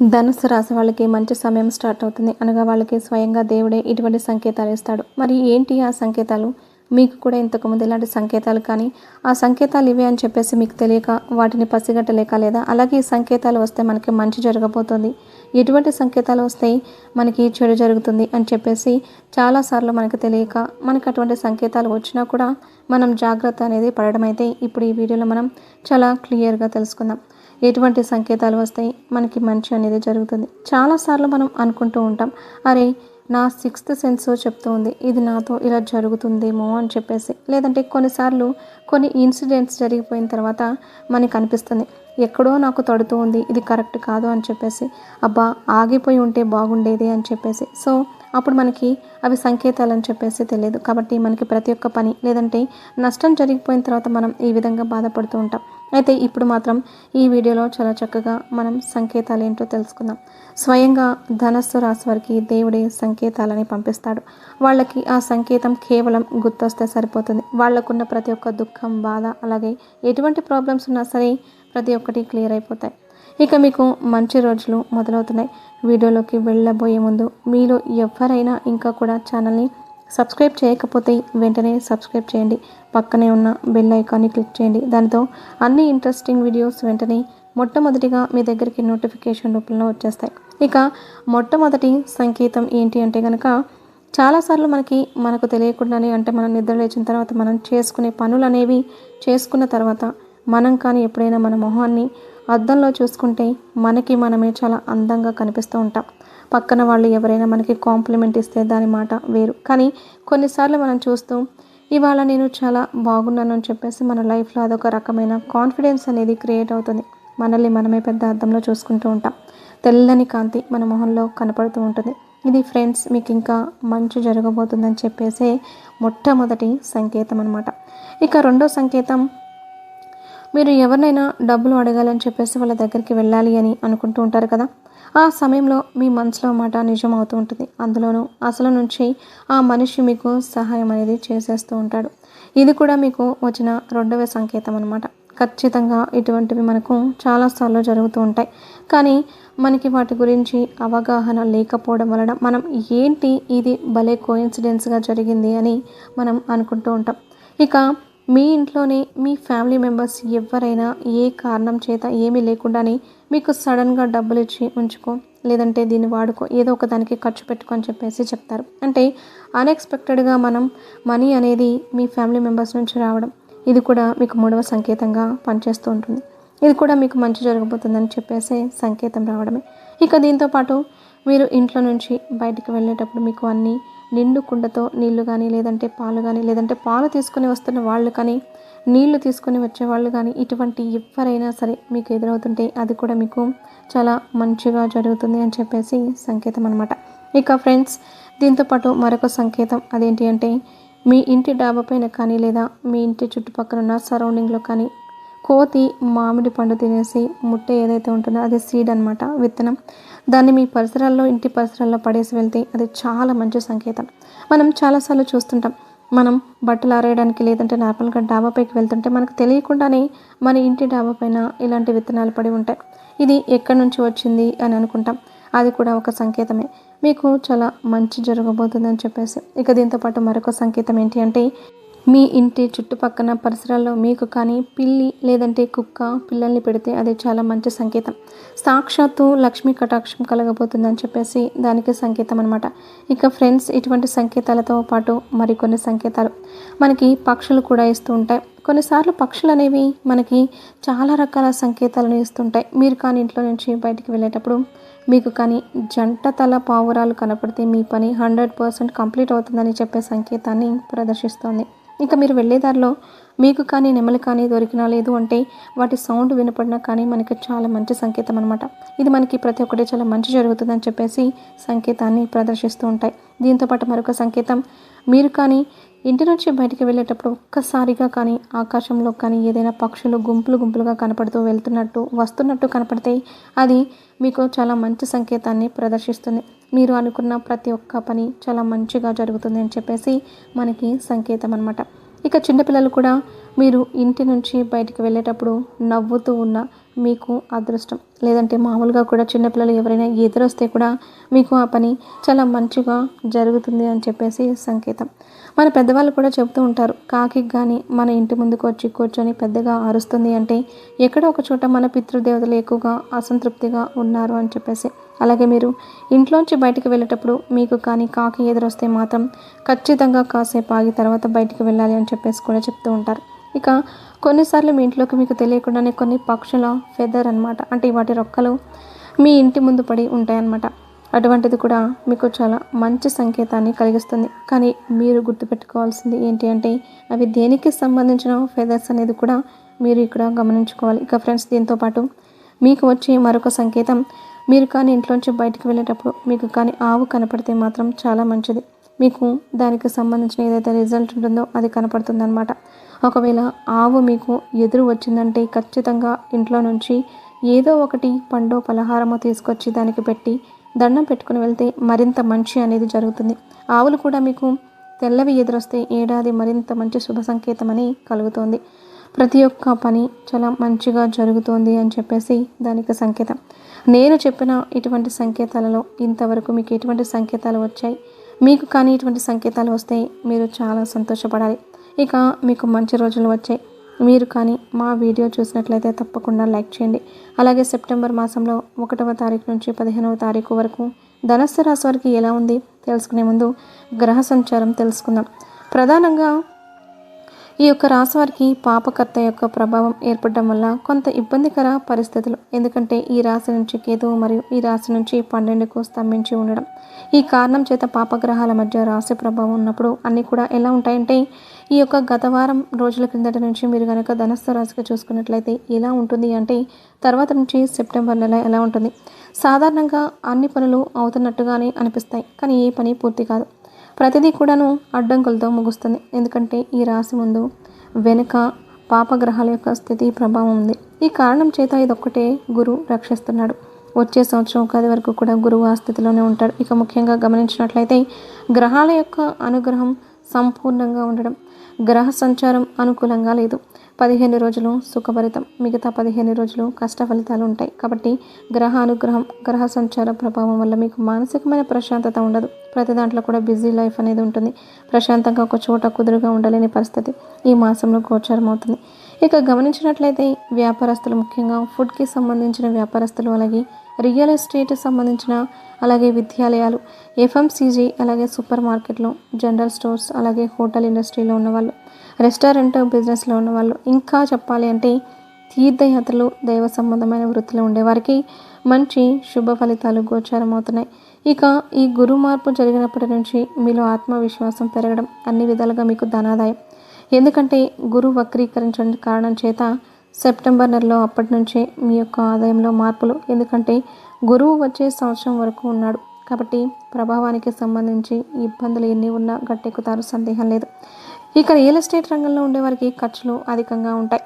ధనుసు రాశి వాళ్ళకి మంచి సమయం స్టార్ట్ అవుతుంది. అనగా వాళ్ళకి స్వయంగా దేవుడే ఇటువంటి సంకేతాలు ఇస్తాడు. మరి ఏంటి ఆ సంకేతాలు? మీకు కూడా ఇంతకుముందు ఇలాంటి సంకేతాలు కానీ ఆ సంకేతాలు ఇవే అని చెప్పేసి మీకు తెలియక వాటిని పసిగట్టలేక లేదా అలాగే ఈ సంకేతాలు వస్తే మనకి మంచి జరగబోతుంది. ఎటువంటి సంకేతాలు వస్తాయి మనకి చెడు జరుగుతుంది అని చెప్పేసి చాలాసార్లు మనకు తెలియక మనకు అటువంటి సంకేతాలు వచ్చినా కూడా మనం జాగ్రత్త అనేది పడడం అయితే ఇప్పుడు ఈ వీడియోలో మనం చాలా క్లియర్గా తెలుసుకుందాం. ఎటువంటి సంకేతాలు వస్తాయి? మనకి మంచి అనేది జరుగుతుంది. చాలాసార్లు మనం అనుకుంటూ ఉంటాం అరే నా సిక్స్త్ సెన్స్ చెప్తూ ఉంది ఇది నాతో ఇలా జరుగుతుందేమో అని చెప్పేసి. లేదంటే కొన్నిసార్లు కొన్ని ఇన్సిడెంట్స్ జరిగిపోయిన తర్వాత మనకి అనిపిస్తుంది ఎక్కడో నాకు తడుతూ ఉంది ఇది కరెక్ట్ కాదు అని చెప్పేసి. అబ్బా ఆగిపోయి ఉంటే బాగుండేది అని చెప్పేసి. సో అప్పుడు మనకి అవి సంకేతాలు అని చెప్పేసి తెలియదు. కాబట్టి మనకి ప్రతి ఒక్క పని లేదంటే నష్టం జరిగిపోయిన తర్వాత మనం ఈ విధంగా బాధపడుతూ ఉంటాం. అయితే ఇప్పుడు మాత్రం ఈ వీడియోలో చాలా చక్కగా మనం సంకేతాలు ఏంటో తెలుసుకుందాం. స్వయంగా ధనస్సు రాశి వారికి దేవుడే సంకేతాలని పంపిస్తాడు. వాళ్ళకి ఆ సంకేతం కేవలం గుర్తొస్తే సరిపోతుంది. వాళ్ళకున్న ప్రతి ఒక్క దుఃఖం బాధ అలాగే ఎటువంటి ప్రాబ్లమ్స్ ఉన్నా సరే ప్రతి ఒక్కటి క్లియర్ అయిపోతాయి. ఇక మీకు మంచి రోజులు మొదలవుతున్నాయి. వీడియోలోకి వెళ్ళబోయే ముందు మీలో ఎవరైనా ఇంకా కూడా ఛానల్ని సబ్స్క్రైబ్ చేయకపోతే వెంటనే సబ్స్క్రైబ్ చేయండి. పక్కనే ఉన్న బెల్ ఐకాన్ని క్లిక్ చేయండి. దానితో అన్ని ఇంట్రెస్టింగ్ వీడియోస్ వెంటనే మొట్టమొదటిగా మీ దగ్గరికి నోటిఫికేషన్ రూపంలో వచ్చేస్తాయి. ఇక మొట్టమొదటి సంకేతం ఏంటి అంటే కనుక చాలాసార్లు మనకి మనకు తెలియకుండానే అంటే మనం నిద్ర లేచిన తర్వాత మనం చేసుకునే పనులు అనేవి చేసుకున్న తర్వాత మనం కానీ ఎప్పుడైనా మన మొహాన్ని అద్దంలో చూసుకుంటే మనకి మనమే చాలా అందంగా కనిపిస్తూ ఉంటాం. పక్కన వాళ్ళు ఎవరైనా మనకి కాంప్లిమెంట్ ఇస్తే దాని మాట వేరు. కానీ కొన్నిసార్లు మనం చూస్తూ ఇవాళ నేను చాలా బాగున్నాను అని చెప్పేసి మన లైఫ్లో అదొక రకమైన కాన్ఫిడెన్స్ అనేది క్రియేట్ అవుతుంది. మనల్ని మనమే పెద్ద అర్థంలో చూసుకుంటూ ఉంటాం. తెల్లని కాంతి మన మొహంలో కనపడుతూ ఉంటుంది. ఇది ఫ్రెండ్స్ మీకు ఇంకా మంచి జరగబోతుందని చెప్పేసే మొట్టమొదటి సంకేతం అనమాట ఇక రెండో సంకేతం మీరు ఎవరినైనా డబ్బులు అడగాలని చెప్పేసి వాళ్ళ దగ్గరికి వెళ్ళాలి అని అనుకుంటూ ఉంటారు కదా. ఆ సమయంలో మీ మనసులో మాట నిజం అవుతూ ఉంటుంది. అందులోనూ అసలు నుంచి ఆ మనిషి మీకు సహాయం అనేది చేసేస్తూ ఉంటాడు. ఇది కూడా మీకు వచ్చిన రెండవ సంకేతం అనమాట ఖచ్చితంగా ఇటువంటివి మనకు చాలాసార్లు జరుగుతూ ఉంటాయి. కానీ మనకి వాటి గురించి అవగాహన లేకపోవడం వలన మనం ఏంటి ఇది భలే కోయిన్సిడెన్స్గా జరిగింది అని మనం అనుకుంటూ ఉంటాం. ఇక మీ ఇంట్లోనే మీ ఫ్యామిలీ మెంబర్స్ ఎవరైనా ఏ కారణం చేత ఏమీ లేకుండానే మీకు సడన్గా డబ్బులు ఇచ్చి ఉంచుకో లేదంటే దీన్ని వాడుకో ఏదో ఒక దానికి ఖర్చు పెట్టుకో అని చెప్పేసి చెప్తారు. అంటే అన్ఎక్స్పెక్టెడ్గా మనం మనీ అనేది మీ ఫ్యామిలీ మెంబర్స్ నుంచి రావడం ఇది కూడా మీకు మూడవ సంకేతంగా పనిచేస్తూ ఉంటుంది. ఇది కూడా మీకు మంచి జరగబోతుందని చెప్పేసి సంకేతం రావడమే. ఇక దీంతో పాటు మీరు ఇంట్లో నుంచి బయటికి వెళ్ళేటప్పుడు మీకు అన్నీ నిండు కుండతో నీళ్ళు కానీ లేదంటే పాలు కానీ లేదంటే పాలు తీసుకొని వస్తున్న వాళ్ళు కానీ నీళ్ళు తీసుకొని వచ్చే వాళ్ళు కానీ ఇటువంటి ఎవరైనా సరే మీకు ఎదురవుతుంటే అది కూడా మీకు చాలా మంచిగా జరుగుతుంది అని చెప్పేసి సంకేతం అనమాట ఇక ఫ్రెండ్స్ దీంతోపాటు మరొక సంకేతం అదేంటి అంటే మీ ఇంటి డాబా పైన కానీ లేదా మీ ఇంటి చుట్టుపక్కల ఉన్న సరౌండింగ్లో కానీ కోతి మామిడి పండు తినేసి ముట్ట ఏదైతే ఉంటుందో అది సీడ్ అనమాట విత్తనం. దాన్ని మీ పరిసరాల్లో ఇంటి పరిసరాల్లో పడేసి వెళ్తే అది చాలా మంచి సంకేతం. మనం చాలాసార్లు చూస్తుంటాం మనం బట్టలు ఆరేయడానికి లేదంటే నార్మల్గా డాబా పైకి వెళ్తుంటే మనకు తెలియకుండానే మన ఇంటి డాబా పైన ఇలాంటి విత్తనాలు పడి ఉంటాయి. ఇది ఎక్కడి నుంచి వచ్చింది అని అనుకుంటాం. అది కూడా ఒక సంకేతమే. మీకు చాలా మంచి జరగబోతుందని చెప్పేసి. ఇక దీంతో పాటు మరొక సంకేతం ఏంటి అంటే మీ ఇంటి చుట్టుపక్కల పరిసరాల్లో మీకు కానీ పిల్లి లేదంటే కుక్క పిల్లల్ని పెడితే అది చాలా మంచి సంకేతం. సాక్షాత్తు లక్ష్మీ కటాక్షం కలగబోతుందని చెప్పేసి దానికి సంకేతం అనమాట ఇక ఫ్రెండ్స్ ఇటువంటి సంకేతాలతో పాటు మరికొన్ని సంకేతాలు మనకి పక్షులు కూడా ఇస్తూ ఉంటాయి. కొన్నిసార్లు పక్షులు అనేవి మనకి చాలా రకాల సంకేతాలను ఇస్తుంటాయి. మీరు కానీ ఇంట్లో నుంచి బయటికి వెళ్ళేటప్పుడు మీకు కానీ జంట తల పావురాలు కనపడితే మీ పని హండ్రెడ్ పర్సెంట్ కంప్లీట్ అవుతుందని చెప్పే సంకేతాన్ని ప్రదర్శిస్తోంది. ఇక మీరు వెళ్ళేదారిలో మీకు కానీ నెమలి కానీ దొరికినా లేదు అంటే వాటి సౌండ్ వినపడినా కానీ మనకి చాలా మంచి సంకేతం అనమాట ఇది మనకి ప్రతి ఒక్కటి చాలా మంచి జరుగుతుందని చెప్పేసి సంకేతాన్ని ప్రదర్శిస్తూ ఉంటాయి. దీంతోపాటు మరొక సంకేతం మీరు కానీ ఇంటి నుంచి బయటికి వెళ్ళేటప్పుడు ఒక్కసారిగా కానీ ఆకాశంలో కానీ ఏదైనా పక్షులు గుంపులు గుంపులుగా కనపడుతూ వెళ్తున్నట్టు వస్తున్నట్టు కనపడితే అది మీకు చాలా మంచి సంకేతాన్ని ప్రదర్శిస్తుంది. మీరు అనుకున్న ప్రతి ఒక్క పని చాలా మంచిగా జరుగుతుంది అని చెప్పేసి మనకి సంకేతం అనమాట ఇక చిన్నపిల్లలు కూడా మీరు ఇంటి నుంచి బయటికి వెళ్ళేటప్పుడు నవ్వుతూ ఉన్న మీకు అదృష్టం. లేదంటే మామూలుగా కూడా చిన్నపిల్లలు ఎవరైనా ఎదురొస్తే కూడా మీకు ఆ పని చాలా మంచిగా జరుగుతుంది అని చెప్పేసి సంకేతం. మన పెద్దవాళ్ళు కూడా చెబుతూ ఉంటారు కాకి కానీ మన ఇంటి ముందుకు వచ్చి కూర్చొని పెద్దగా అరుస్తుంది అంటే ఎక్కడో ఒక చోట మన పితృదేవతలు ఎక్కువగా అసంతృప్తిగా ఉన్నారు అని చెప్పేసి. అలాగే మీరు ఇంట్లోంచి బయటికి వెళ్ళేటప్పుడు మీకు కానీ కాకి ఎదురొస్తే మాత్రం ఖచ్చితంగా కాసేపు ఆగి తర్వాత బయటికి వెళ్ళాలి అని చెప్పేసి కూడా చెప్తూ ఉంటారు. ఇక కొన్నిసార్లు మీ ఇంట్లోకి మీకు తెలియకుండానే కొన్ని పక్షుల ఫెదర్ అనమాట అంటే వాటి రొక్కలు మీ ఇంటి ముందు పడి ఉంటాయన్నమాట. అటువంటిది కూడా మీకు చాలా మంచి సంకేతాన్ని కలిగిస్తుంది. కానీ మీరు గుర్తుపెట్టుకోవాల్సింది ఏంటి అంటే అవి దేనికి సంబంధించిన ఫెదర్స్ అనేది కూడా మీరు ఇక్కడ గమనించుకోవాలి. ఇక ఫ్రెండ్స్ దీంతో పాటు మీకు వచ్చే మరొక సంకేతం మీరు కానీ ఇంట్లోంచి బయటకు వెళ్ళేటప్పుడు మీకు కానీ ఆవు కనపడితే మాత్రం చాలా మంచిది. మీకు దానికి సంబంధించిన ఏదైతే రిజల్ట్ ఉంటుందో అది కనపడుతుందనమాట ఒకవేళ ఆవు మీకు ఎదురు వచ్చిందంటే ఖచ్చితంగా ఇంట్లో నుంచి ఏదో ఒకటి పండు పలహారమో తీసుకొచ్చి దానికి పెట్టి దండం పెట్టుకుని వెళ్తే మరింత మంచి అనేది జరుగుతుంది. ఆవులు కూడా మీకు తెల్లవి ఎదురొస్తే ఏడాది మరింత మంచి శుభ సంకేతమని కలుగుతోంది. ప్రతి ఒక్క పని చాలా మంచిగా జరుగుతోంది అని చెప్పేసి దానికి సంకేతం. నేను చెప్పిన ఇటువంటి సంకేతాలలో ఇంతవరకు మీకు ఎటువంటి సంకేతాలు వచ్చాయి. మీకు కానీ ఇటువంటి సంకేతాలు వస్తే మీరు చాలా సంతోషపడాలి. ఇక మీకు మంచి రోజులు వచ్చాయి. మీరు కానీ మా వీడియో చూసినట్లయితే తప్పకుండా లైక్ చేయండి. అలాగే సెప్టెంబర్ మాసంలో ఒకటవ తారీఖు నుంచి పదిహేనవ తారీఖు వరకు ధనస్సు రాశి వారికి ఎలా ఉంది? తెలుసుకునే ముందు గ్రహ సంచారం తెలుసుకుందాం. ప్రధానంగా ఈ యొక్క రాశి వారికి పాపకర్త యొక్క ప్రభావం ఏర్పడడం వల్ల కొంత ఇబ్బందికర పరిస్థితులు. ఎందుకంటే ఈ రాశి నుంచి కేతువు మరియు ఈ రాశి నుంచి పన్నెండుకు స్తంభించి ఉండడం. ఈ కారణం చేత పాపగ్రహాల మధ్య రాశి ప్రభావం ఉన్నప్పుడు అన్నీ కూడా ఎలా ఉంటాయంటే ఈ యొక్క గత వారం రోజుల క్రిందట నుంచి మీరు కనుక ధనస్థ రాశిగా చూసుకున్నట్లయితే ఎలా ఉంటుంది అంటే తర్వాత నుంచి సెప్టెంబర్ నెల ఎలా ఉంటుంది? సాధారణంగా అన్ని పనులు అవుతున్నట్టుగానే అనిపిస్తాయి. కానీ ఏ పని పూర్తి కాదు. ప్రతిదీ కూడాను అడ్డంకులతో ముగుస్తుంది. ఎందుకంటే ఈ రాశి ముందు వెనుక పాపగ్రహాల యొక్క స్థితి ప్రభావం ఉంది. ఈ కారణం చేత ఇదొక్కటే గురు రక్షిస్తున్నాడు. వచ్చే సంవత్సరం ఉగాది వరకు కూడా గురువు ఆ స్థితిలోనే ఉంటాడు. ఇక ముఖ్యంగా గమనించినట్లయితే గ్రహాల యొక్క అనుగ్రహం సంపూర్ణంగా ఉండడం గ్రహ సంచారం అనుకూలంగా లేదు. పదిహేను రోజులు సుఖభరితం. మిగతా పదిహేను రోజులు కష్ట ఫలితాలు ఉంటాయి. కాబట్టి గ్రహ అనుగ్రహం గ్రహ సంచార ప్రభావం వల్ల మీకు మానసికమైన ప్రశాంతత ఉండదు. ప్రతి దాంట్లో కూడా బిజీ లైఫ్ అనేది ఉంటుంది. ప్రశాంతంగా ఒక చోట కుదురుగా ఉండలేని పరిస్థితి ఈ మాసంలో గోచారం అవుతుంది. ఇక గమనించినట్లయితే వ్యాపారస్తులు ముఖ్యంగా ఫుడ్కి సంబంధించిన వ్యాపారస్తులు అలాగే రియల్ ఎస్టేట్ సంబంధించిన అలాగే విద్యాలయాలు ఎఫ్ఎంసీజీ అలాగే సూపర్ మార్కెట్లు జనరల్ స్టోర్స్ అలాగే హోటల్ ఇండస్ట్రీలో ఉన్నవాళ్ళు రెస్టారెంట్ బిజినెస్లో ఉన్న వాళ్ళు ఇంకా చెప్పాలి అంటే తీర్థయాత్రలు దైవ సంబంధమైన వృత్తిలో ఉండేవారికి మంచి శుభ ఫలితాలు గోచారం అవుతున్నాయి ఇక ఈ గురు మార్పు జరిగినప్పటి నుంచి మీలో ఆత్మవిశ్వాసం పెరగడం అన్ని విధాలుగా మీకు ధనాదాయం. ఎందుకంటే గురు వక్రీకరించడం కారణం చేత సెప్టెంబర్ నెలలో అప్పటి నుంచే మీ యొక్క ఆదాయంలో మార్పులు. ఎందుకంటే గురువు వచ్చే సంవత్సరం వరకు ఉన్నాడు. కాబట్టి ప్రభావానికి సంబంధించి ఇబ్బందులు ఎన్ని ఉన్నా గట్టెక్కుతారు సందేహం లేదు. ఇక రియల్ ఎస్టేట్ రంగంలో ఉండేవారికి ఖర్చులు అధికంగా ఉంటాయి.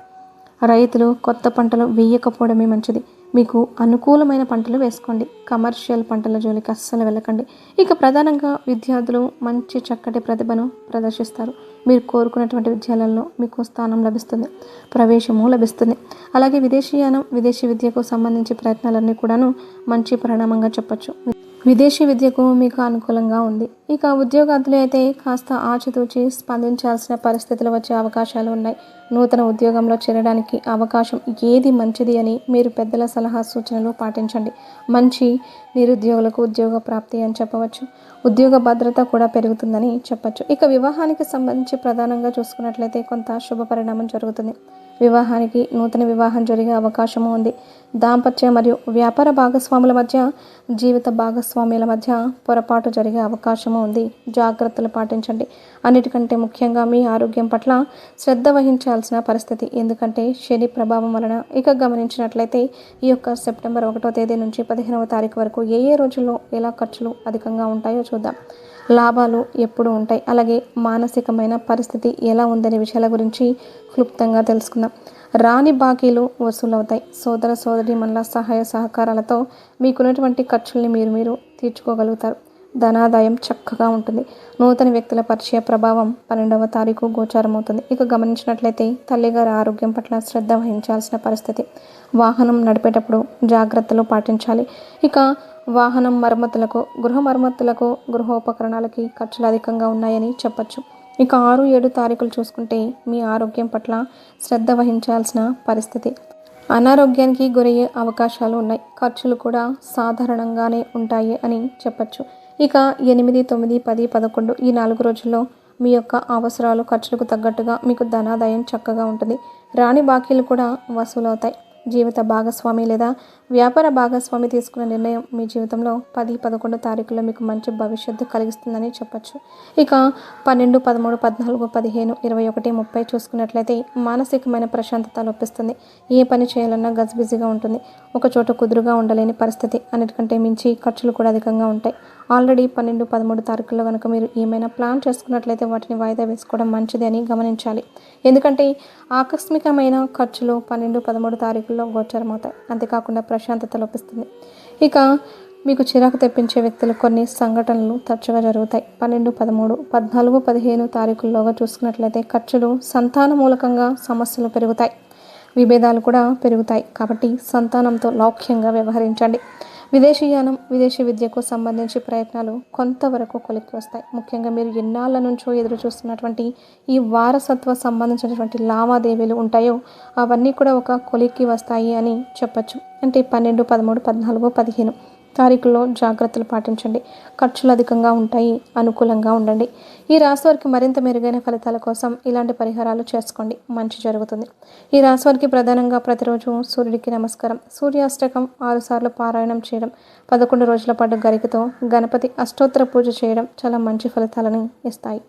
రైతులు కొత్త పంటలు వేయకపోవడమే మంచిది. మీకు అనుకూలమైన పంటలు వేసుకోండి. కమర్షియల్ పంటల జోలికి అస్సలు వెళ్ళకండి. ఇక ప్రధానంగా విద్యార్థులు మంచి చక్కటి ప్రతిభను ప్రదర్శిస్తారు. మీరు కోరుకున్నటువంటి విద్యాలయంలో మీకు స్థానం లభిస్తుంది. ప్రవేశము లభిస్తుంది. అలాగే విదేశీయానం విదేశీ విద్యకు సంబంధించి ప్రయత్నాలన్నీ కూడాను మంచి పరిణామంగా చెప్పొచ్చు. విదేశీ విద్యకు మీకు అనుకూలంగా ఉంది. ఇక ఉద్యోగార్థులు అయితే కాస్త ఆచితూచి స్పందించాల్సిన పరిస్థితులు వచ్చే అవకాశాలు ఉన్నాయి. నూతన ఉద్యోగంలో చేరడానికి అవకాశం ఏది మంచిది అని మీరు పెద్దల సలహా సూచనలు పాటించండి. మంచి నిరుద్యోగులకు ఉద్యోగ ప్రాప్తి అని చెప్పవచ్చు. ఉద్యోగ భద్రత కూడా పెరుగుతుందని చెప్పచ్చు. ఇక వివాహానికి సంబంధించి ప్రధానంగా చూసుకున్నట్లయితే కొంత శుభ పరిణామం జరుగుతుంది. వివాహానికి నూతన వివాహం జరిగే అవకాశము ఉంది. దాంపత్య మరియు వ్యాపార భాగస్వాముల మధ్య జీవిత భాగస్వామ్యుల మధ్య పొరపాటు జరిగే అవకాశము ఉంది. జాగ్రత్తలు పాటించండి. అన్నిటికంటే ముఖ్యంగా మీ ఆరోగ్యం పట్ల శ్రద్ధ వహించాల్సిన పరిస్థితి. ఎందుకంటే శని ప్రభావం వలన ఇక గమనించినట్లయితే ఈ యొక్క సెప్టెంబర్ ఒకటో తేదీ నుంచి పదిహేనవ తారీఖు వరకు ఏ ఏ రోజుల్లో ఎలా ఖర్చులు అధికంగా ఉంటాయో చూద్దాం. లాభాలు ఎప్పుడు ఉంటాయి. అలాగే మానసికమైన పరిస్థితి ఎలా ఉందనే విషయాల గురించి క్లుప్తంగా తెలుసుకుందాం. రాని బాకీలు వసూలవుతాయి. సోదర సోదరి మనల సహాయ సహకారాలతో మీకున్నటువంటి ఖర్చుల్ని మీరు మీరు తీర్చుకోగలుగుతారు. ధనాదాయం చక్కగా ఉంటుంది. నూతన వ్యక్తుల పరిచయ ప్రభావం పన్నెండవ తారీఖు గోచారం అవుతుంది ఇక గమనించినట్లయితే తల్లిగారి ఆరోగ్యం పట్ల శ్రద్ధ వహించాల్సిన పరిస్థితి. వాహనం నడిపేటప్పుడు జాగ్రత్తలు పాటించాలి. ఇక వాహనం మరమ్మతులకు గృహ మరమ్మతులకు గృహోపకరణాలకి ఖర్చులు అధికంగా ఉన్నాయని చెప్పచ్చు. ఇక ఆరు ఏడు తారీఖులు చూసుకుంటే మీ ఆరోగ్యం పట్ల శ్రద్ధ వహించాల్సిన పరిస్థితి. అనారోగ్యానికి గురయ్యే అవకాశాలు ఉన్నాయి. ఖర్చులు కూడా సాధారణంగానే ఉంటాయి అని చెప్పచ్చు. ఇక ఎనిమిది తొమ్మిది పది పదకొండు ఈ నాలుగు రోజుల్లో మీ యొక్క అవసరాలు ఖర్చులకు తగ్గట్టుగా మీకు ధనాదాయం చక్కగా ఉంటుంది. రాణి బాకీలు కూడా వసూలవుతాయి. జీవిత భాగస్వామి లేదా వ్యాపార భాగస్వామి తీసుకున్న నిర్ణయం మీ జీవితంలో పది పదకొండు తారీఖులో మీకు మంచి భవిష్యత్తు కలిగిస్తుందని చెప్పచ్చు. ఇక పన్నెండు పదమూడు పద్నాలుగు పదిహేను ఇరవై ఒకటి ముప్పై చూసుకున్నట్లయితే మానసికమైన ప్రశాంతత లోపిస్తుంది. ఏ పని చేయాలన్నా గజిబిజిగా ఉంటుంది. ఒక చోట కుదురుగా ఉండలేని పరిస్థితి అన్నిటికంటే మించి ఖర్చులు కూడా అధికంగా ఉంటాయి. ఆల్రెడీ పన్నెండు పదమూడు తారీఖుల్లో కనుక మీరు ఏమైనా ప్లాన్ చేసుకున్నట్లయితే వాటిని వాయిదా వేసుకోవడం మంచిది అని గమనించాలి. ఎందుకంటే ఆకస్మికమైన ఖర్చులు పన్నెండు పదమూడు తారీఖుల్లో గోచరమవుతాయి. అంతేకాకుండా ప్రశాంతత లోపిస్తుంది. ఇక మీకు చిరాకు తెప్పించే వ్యక్తులు కొన్ని సంఘటనలు తరచుగా జరుగుతాయి. పన్నెండు పదమూడు పద్నాలుగు పదిహేను తారీఖుల్లోగా చూసుకున్నట్లయితే ఖర్చులు సంతాన మూలకంగా సమస్యలు పెరుగుతాయి. విభేదాలు కూడా పెరుగుతాయి. కాబట్టి సంతానంతో లౌక్యంగా వ్యవహరించండి. విదేశీయానం విదేశీ విద్యకు సంబంధించి ప్రయత్నాలు కొంతవరకు కొలిక్కి వస్తాయి. ముఖ్యంగా మీరు ఎన్నాళ్ళ నుంచో ఎదురు చూస్తున్నటువంటి ఈ వారసత్వ సంబంధించినటువంటి లావాదేవీలు ఉంటాయో అవన్నీ కూడా ఒక కొలిక్కి వస్తాయి అని చెప్పచ్చు. అంటే పన్నెండు పదమూడు పద్నాలుగు పదిహేను. తారీఖుల్లో జాగ్రత్తలు పాటించండి. ఖర్చులు అధికంగా ఉంటాయి. అనుకూలంగా ఉండండి. ఈ రాశి వారికి మరింత మెరుగైన ఫలితాల కోసం ఇలాంటి పరిహారాలు చేసుకోండి. మంచి జరుగుతుంది. ఈ రాశి వారికి ప్రధానంగా ప్రతిరోజు సూర్యుడికి నమస్కారం. సూర్యాష్టకం ఆరుసార్లు పారాయణం చేయడం పదకొండు రోజుల పాటు గరికతో గణపతి అష్టోత్తర పూజ చేయడం చాలా మంచి ఫలితాలను ఇస్తాయి.